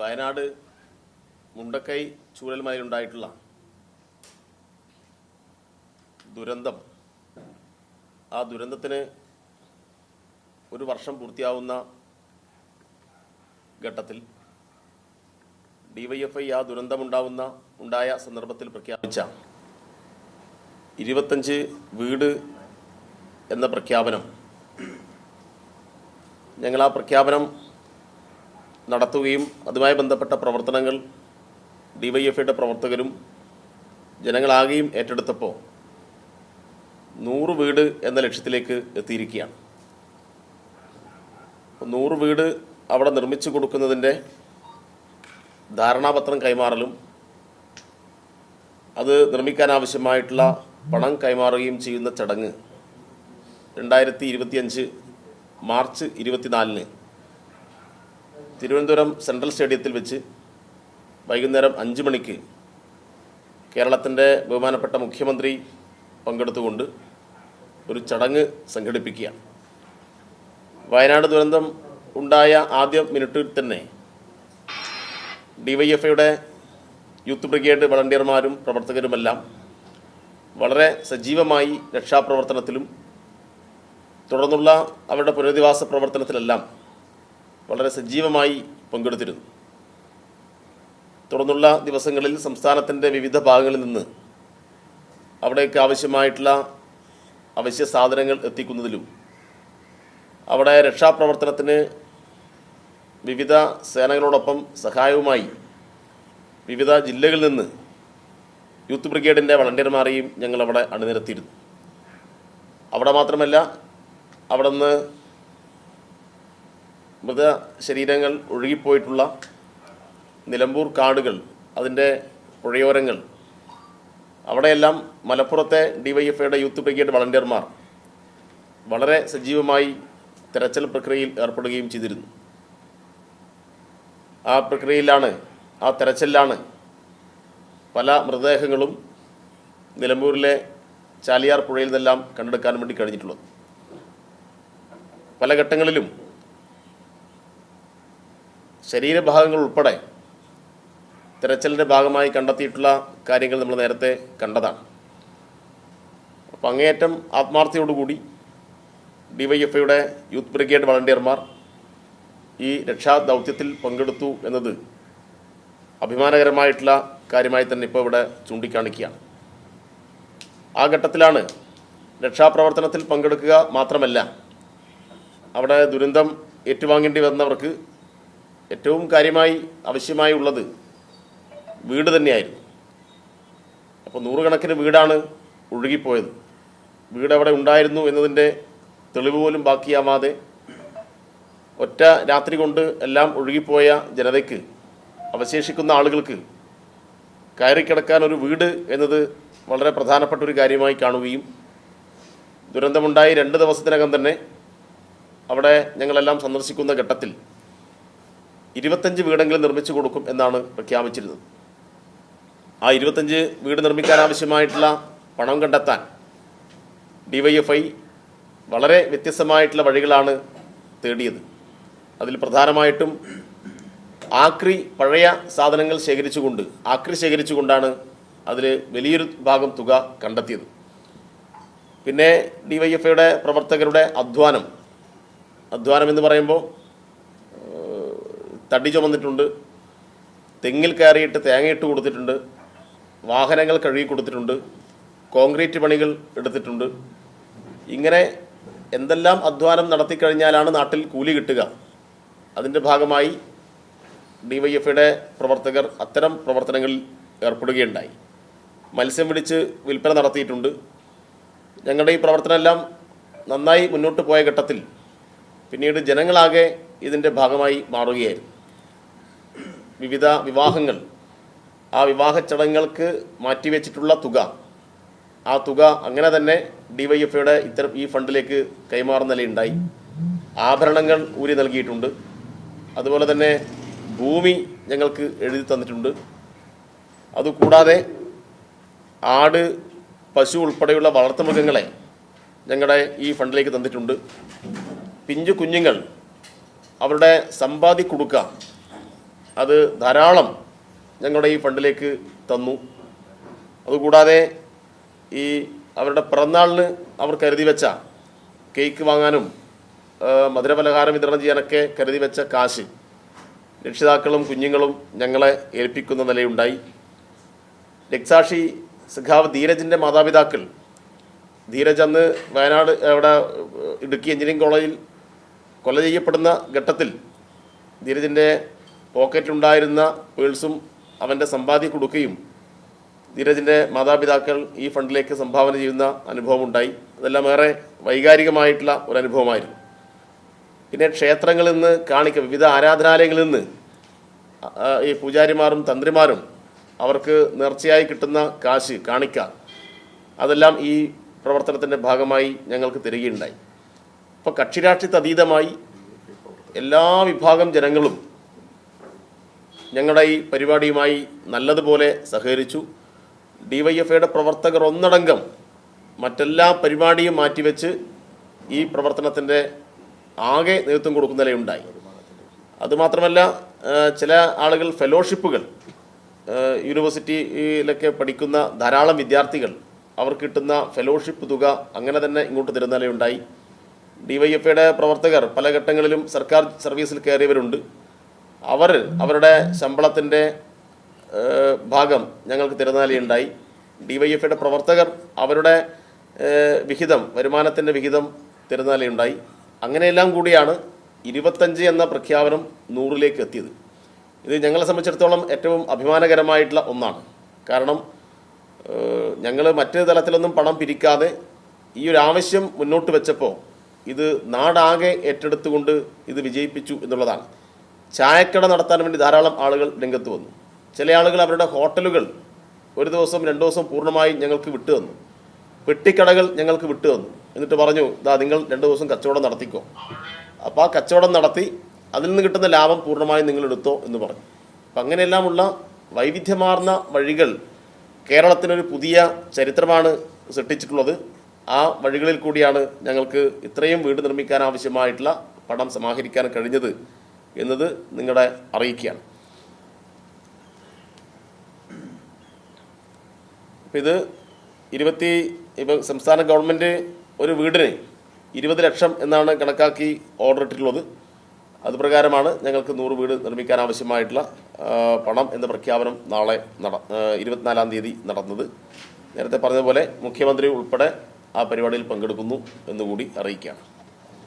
വയനാട് മുണ്ടക്കൈ ചൂരൽമലയിലുണ്ടായിട്ടുള്ള ദുരന്തം. ആ ദുരന്തത്തിന് ഒരു വർഷം പൂർത്തിയാവുന്ന ഘട്ടത്തിൽ ഡിവൈഎഫ്ഐ ആ ദുരന്തമുണ്ടാവുന്ന ഉണ്ടായ സന്ദർഭത്തിൽ പ്രഖ്യാപിച്ച ഇരുപത്തഞ്ച് വീട് എന്ന പ്രഖ്യാപനം. ഞങ്ങൾ ആ പ്രഖ്യാപനം നടത്തുകയും അതുമായി ബന്ധപ്പെട്ട പ്രവർത്തനങ്ങൾ ഡിവൈഎഫ്ഐയുടെ പ്രവർത്തകരും ജനങ്ങളാകെയും ഏറ്റെടുത്തപ്പോൾ നൂറ് വീട് എന്ന ലക്ഷ്യത്തിലേക്ക് എത്തിയിരിക്കുകയാണ്. നൂറ് വീട് അവിടെ നിർമ്മിച്ചു കൊടുക്കുന്നതിന്റെ ധാരണാപത്രം കൈമാറലും അത് നിർമ്മിക്കാനാവശ്യമായിട്ടുള്ള പണം കൈമാറുകയും ചെയ്യുന്ന ചടങ്ങ് രണ്ടായിരത്തി ഇരുപത്തിയഞ്ച് മാർച്ച് ഇരുപത്തിനാലിന് തിരുവനന്തപുരം സെൻട്രൽ സ്റ്റേഡിയത്തിൽ വെച്ച് വൈകുന്നേരം അഞ്ച് മണിക്ക് കേരളത്തിന്റെ ബഹുമാനപ്പെട്ട മുഖ്യമന്ത്രി പങ്കെടുത്തുകൊണ്ട് ഒരു ചടങ്ങ് സംഘടിപ്പിക്കുകയാണ് വയനാട് ദുരന്തം ഉണ്ടായ ആദ്യ മിനിറ്റിൽ തന്നെ ഡിവൈഎഫ്ഐയുടെ യൂത്ത് ബ്രിഗേഡ് വളണ്ടിയർമാരും പ്രവർത്തകരുമെല്ലാം വളരെ സജീവമായി രക്ഷാപ്രവർത്തനത്തിലും തുടർന്നുള്ള അവരുടെ പുനരധിവാസ പ്രവർത്തനത്തിലെല്ലാം വളരെ സജീവമായി പങ്കെടുത്തിരുന്നു. തുടർന്നുള്ള ദിവസങ്ങളിൽ സംസ്ഥാനത്തിന്റെ വിവിധ ഭാഗങ്ങളിൽ നിന്ന് അവിടേക്ക് ആവശ്യമായിട്ടുള്ള അവശ്യ സാധനങ്ങൾ എത്തിക്കുന്നതിലും അവിടെ രക്ഷാപ്രവർത്തനത്തിന് വിവിധ സേനകളോടൊപ്പം സഹായവുമായി വിവിധ ജില്ലകളിൽ നിന്ന് യൂത്ത് ബ്രിഗേഡിന്റെ വളണ്ടിയർമാരെയും ഞങ്ങളവിടെ അണിനിരത്തിയിരുന്നു. അവിടെ മാത്രമല്ല അവിടെ നിന്ന് മൃത ശരീരങ്ങൾ ഒഴുകിപ്പോയിട്ടുള്ള നിലമ്പൂർ കാടുകൾ അതിന്റെ പുഴയോരങ്ങൾ അവിടെയെല്ലാം മലപ്പുറത്തെ ഡിവൈഎഫ്ഐയുടെ യൂത്ത് ബ്രിഗേഡ് വളണ്ടിയർമാർ വളരെ സജീവമായി തെരച്ചിൽ പ്രക്രിയയിൽ ഏർപ്പെടുകയും ചെയ്തിരുന്നു. ആ പ്രക്രിയയിലാണ് ആ തെരച്ചിലാണ് പല മൃതദേഹങ്ങളും നിലമ്പൂരിലെ ചാലിയാർ പുഴയിൽ നിന്നെല്ലാം കണ്ടെടുക്കാൻ വേണ്ടി കഴിഞ്ഞിട്ടുള്ളത്. പല ഘട്ടങ്ങളിലും ശരീരഭാഗങ്ങൾ ഉൾപ്പെടെ തിരച്ചിലിന്റെ ഭാഗമായി കണ്ടെത്തിയിട്ടുള്ള കാര്യങ്ങൾ നമ്മൾ നേരത്തെ കണ്ടതാണ്. അപ്പം അങ്ങേയറ്റം ആത്മാർത്ഥയോടുകൂടി ഡിവൈഎഫ്ഐയുടെ യൂത്ത് ബ്രിഗേഡ് വളണ്ടിയർമാർ ഈ രക്ഷാ ദൗത്യത്തിൽ പങ്കെടുത്തു എന്നത് അഭിമാനകരമായിട്ടുള്ള കാര്യമായി തന്നെ ഇപ്പോൾ ഇവിടെ ചൂണ്ടിക്കാണിക്കുകയാണ്. ആ ഘട്ടത്തിലാണ് രക്ഷാപ്രവർത്തനത്തിൽ പങ്കെടുക്കുക മാത്രമല്ല അവിടെ ദുരന്തം ഏറ്റുവാങ്ങേണ്ടി വന്നവർക്ക് ഏറ്റവും കാര്യമായി ആവശ്യമായി ഉള്ളത് വീട് തന്നെയായിരുന്നു. അപ്പോൾ നൂറുകണക്കിന് വീടാണ് ഒഴുകിപ്പോയത്. വീട് അവിടെ ഉണ്ടായിരുന്നു എന്നതിന്റെ തെളിവ് പോലും ബാക്കിയാവാതെ ഒറ്റ രാത്രി കൊണ്ട് എല്ലാം ഒഴുകിപ്പോയ ജനതയ്ക്ക് അവശേഷിക്കുന്ന ആളുകൾക്ക് കയറിക്കിടക്കാൻ ഒരു വീട് എന്നത് വളരെ പ്രധാനപ്പെട്ട ഒരു കാര്യമായി കാണുകയും ദുരന്തമുണ്ടായി രണ്ട് ദിവസത്തിനകം തന്നെ അവിടെ ഞങ്ങളെല്ലാം സന്ദർശിക്കുന്ന ഘട്ടത്തിൽ ഇരുപത്തഞ്ച് വീടെങ്കിലും നിർമ്മിച്ചു കൊടുക്കും എന്നാണ് പ്രഖ്യാപിച്ചിരുന്നത്. ആ ഇരുപത്തഞ്ച് വീട് നിർമ്മിക്കാൻ ആവശ്യമായിട്ടുള്ള പണം കണ്ടെത്താൻ ഡിവൈഎഫ്ഐ വളരെ വ്യത്യസ്തമായിട്ടുള്ള വഴികളാണ് തേടിയത്. അതിൽ പ്രധാനമായിട്ടും ആക്രി പഴയ സാധനങ്ങൾ ശേഖരിച്ചുകൊണ്ട് ആക്രി ശേഖരിച്ചുകൊണ്ടാണ് അതിൽ വലിയൊരു ഭാഗം തുക കണ്ടെത്തിയത്. പിന്നെ ഡിവൈഎഫ്ഐയുടെ പ്രവർത്തകരുടെ അധ്വാനം. അധ്വാനം എന്ന് പറയുമ്പോൾ തടി ചുമന്നിട്ടുണ്ട് തെങ്ങിൽ കയറിയിട്ട് തേങ്ങയിട്ട് കൊടുത്തിട്ടുണ്ട്. വാഹനങ്ങൾ കഴുകി കൊടുത്തിട്ടുണ്ട്. കോൺക്രീറ്റ് പണികൾ എടുത്തിട്ടുണ്ട്. ഇങ്ങനെ എന്തെല്ലാം അധ്വാനം നടത്തിക്കഴിഞ്ഞാലാണ് നാട്ടിൽ കൂലി കിട്ടുക? അതിന്റെ ഭാഗമായി ഡി വൈ എഫിയുടെ പ്രവർത്തകർ അത്തരം പ്രവർത്തനങ്ങളിൽ ഏർപ്പെടുകയുണ്ടായി. മത്സ്യം പിടിച്ച് വിൽപ്പന നടത്തിയിട്ടുണ്ട്. ഞങ്ങളുടെ ഈ പ്രവർത്തനമെല്ലാം നന്നായി മുന്നോട്ട് പോയ ഘട്ടത്തിൽ പിന്നീട് ജനങ്ങളാകെ ഇതിന്റെ ഭാഗമായി മാറുകയായിരുന്നു. വിവിധ വിവാഹങ്ങൾ. ആ വിവാഹ ചടങ്ങുകൾക്ക് മാറ്റിവെച്ചിട്ടുള്ള തുക. ആ തുക അങ്ങനെ തന്നെ ഡിവൈഎഫ്ഐയുടെ ഇത്തരം ഈ ഫണ്ടിലേക്ക് കൈമാറുന്ന നിലയുണ്ടായി. ആഭരണങ്ങൾ ഊരി നൽകിയിട്ടുണ്ട്. അതുപോലെ തന്നെ ഭൂമി ഞങ്ങൾക്ക് എഴുതി തന്നിട്ടുണ്ട്. അതുകൂടാതെ ആട് പശു ഉൾപ്പെടെയുള്ള വളർത്തുമൃഗങ്ങളെ ഞങ്ങളുടെ ഈ ഫണ്ടിലേക്ക് തന്നിട്ടുണ്ട്. പിഞ്ചു കുഞ്ഞുങ്ങൾ അവരുടെ സമ്പാദ്യ കുടുക്ക അത് ധാരാളം ഞങ്ങളുടെ ഈ ഫണ്ടിലേക്ക് തന്നു. അതുകൂടാതെ ഈ അവരുടെ പിറന്നാളിന് അവർ കരുതി വെച്ച കേക്ക് വാങ്ങാനും മധുരപലഹാരം വിതരണം ചെയ്യാനൊക്കെ കരുതി വെച്ച കാശ് രക്ഷിതാക്കളും കുഞ്ഞുങ്ങളും ഞങ്ങളെ ഏൽപ്പിക്കുന്ന നിലയുണ്ടായി. രക്സാക്ഷി സഖാവ് ധീരജിന്റെ മാതാപിതാക്കൾ ധീരജ് അന്ന് വയനാട് അവിടെ ഇടുക്കി എഞ്ചിനീയറിംഗ് കോളേജിൽ കൊല ചെയ്യപ്പെടുന്ന ഘട്ടത്തിൽ ധീരജിന്റെ പോക്കറ്റിലുണ്ടായിരുന്ന പേഴ്സും അവന്റെ സമ്പാദ്യം കൊടുക്കുകയും ധീരജിന്റെ മാതാപിതാക്കൾ ഈ ഫണ്ടിലേക്ക് സംഭാവന ചെയ്യുന്ന അനുഭവമുണ്ടായി. അതെല്ലാം ഏറെ വൈകാരികമായിട്ടുള്ള ഒരു അനുഭവമായിരുന്നു. പിന്നെ ക്ഷേത്രങ്ങളിൽ നിന്ന് കാണിക്ക വിവിധ ആരാധനാലയങ്ങളിൽ നിന്ന് ഈ പൂജാരിമാരും തന്ത്രിമാരും അവർക്ക് നേർച്ചയായി കിട്ടുന്ന കാശ് കാണിക്ക അതെല്ലാം ഈ പ്രവർത്തനത്തിന്റെ ഭാഗമായി ഞങ്ങൾക്ക് തരികയുണ്ടായി. അപ്പോൾ കക്ഷിരാഷ്ട്രീയത്തെ എല്ലാ വിഭാഗം ജനങ്ങളും ഞങ്ങളുടെ ഈ പരിപാടിയുമായി നല്ലതുപോലെ സഹകരിച്ചു. ഡിവൈഎഫ്ഐയുടെ പ്രവർത്തകർ ഒന്നടങ്കം മറ്റെല്ലാ പരിപാടിയും മാറ്റിവെച്ച് ഈ പ്രവർത്തനത്തിന്റെ ആകെ നേതൃത്വം കൊടുക്കുന്ന നിലയുണ്ടായി. അതുമാത്രമല്ല ചില ആളുകൾ ഫെലോഷിപ്പുകൾ യൂണിവേഴ്സിറ്റിയിലൊക്കെ പഠിക്കുന്ന ധാരാളം വിദ്യാർത്ഥികൾ അവർക്ക് കിട്ടുന്ന ഫെലോഷിപ്പ് തുക അങ്ങനെ തന്നെ ഇങ്ങോട്ട് തരുന്ന നിലയുണ്ടായി ഡിവൈഎഫ്ഐയുടെ പ്രവർത്തകർ പല ഘട്ടങ്ങളിലും സർക്കാർ സർവീസിൽ കയറിയവരുണ്ട്. അവർ അവരുടെ ശമ്പളത്തിന്റെ ഭാഗം ഞങ്ങൾക്ക് തിരുനാലിയുണ്ടായി. ഡി വൈ ഡിവൈഎഫ്ഐയുടെ പ്രവർത്തകർ അവരുടെ വിഹിതം വരുമാനത്തിന്റെ വിഹിതം തിരുനാലിയുണ്ടായി. നിലയുണ്ടായി അങ്ങനെയെല്ലാം കൂടിയാണ് ഇരുപത്തഞ്ച് എന്ന പ്രഖ്യാപനം നൂറിലേക്ക് എത്തിയത്. ഇത് ഞങ്ങളെ സംബന്ധിച്ചിടത്തോളം ഏറ്റവും അഭിമാനകരമായിട്ടുള്ള ഒന്നാണ്. കാരണം ഞങ്ങൾ മറ്റ് തലത്തിലൊന്നും പണം പിരിക്കാതെ ഈ ഒരു ആവശ്യം മുന്നോട്ട് വെച്ചപ്പോൾ ഇത് നാടാകെ ഏറ്റെടുത്തുകൊണ്ട് ഇത് വിജയിപ്പിച്ചു എന്നുള്ളതാണ്. ചായക്കട നടത്താൻ വേണ്ടി ധാരാളം ആളുകൾ രംഗത്ത് വന്നു. ചില ആളുകൾ അവരുടെ ഹോട്ടലുകൾ ഒരു ദിവസം രണ്ടു ദിവസം പൂർണമായി ഞങ്ങൾക്ക് വിട്ടു തന്നു. പെട്ടിക്കടകൾ ഞങ്ങൾക്ക് വിട്ടു തന്നു. എന്നിട്ട് പറഞ്ഞു ഇതാ നിങ്ങൾ രണ്ട് ദിവസം കച്ചവടം നടത്തിക്കോ. അപ്പോൾ ആ കച്ചവടം നടത്തി അതിൽ നിന്ന് കിട്ടുന്ന ലാഭം പൂർണമായും നിങ്ങൾ എടുത്തോ എന്ന് പറഞ്ഞു. അപ്പം അങ്ങനെയെല്ലാമുള്ള വൈവിധ്യമാർന്ന വഴികൾ കേരളത്തിനൊരു പുതിയ ചരിത്രമാണ് സൃഷ്ടിച്ചിട്ടുള്ളത്. ആ വഴികളിൽ കൂടിയാണ് ഞങ്ങൾക്ക് ഇത്രയും വീട് നിർമ്മിക്കാൻ ആവശ്യമായിട്ടുള്ള പണം സമാഹരിക്കാൻ കഴിഞ്ഞത്. എന്നത് നിങ്ങളുടെ അറിയിക്കുകയാണ്. ഇത് ഇരുപത്തി ഇപ്പം സംസ്ഥാന ഗവൺമെന്റ് ഒരു വീടിന് ഇരുപത് ലക്ഷം എന്നാണ് കണക്കാക്കി ഓർഡർ ഇട്ടിട്ടുള്ളത്. അതുപ്രകാരമാണ് ഞങ്ങൾക്ക് നൂറ് വീട് നിർമ്മിക്കാൻ ആവശ്യമായിട്ടുള്ള പണം എന്ന പ്രഖ്യാപനം നാളെ നട ഇരുപത്തിനാലാം തീയതി നടന്നത്. നേരത്തെ പറഞ്ഞതുപോലെ മുഖ്യമന്ത്രി ഉൾപ്പെടെ ആ പരിപാടിയിൽ പങ്കെടുക്കുന്നു എന്നുകൂടി അറിയിക്കുകയാണ്.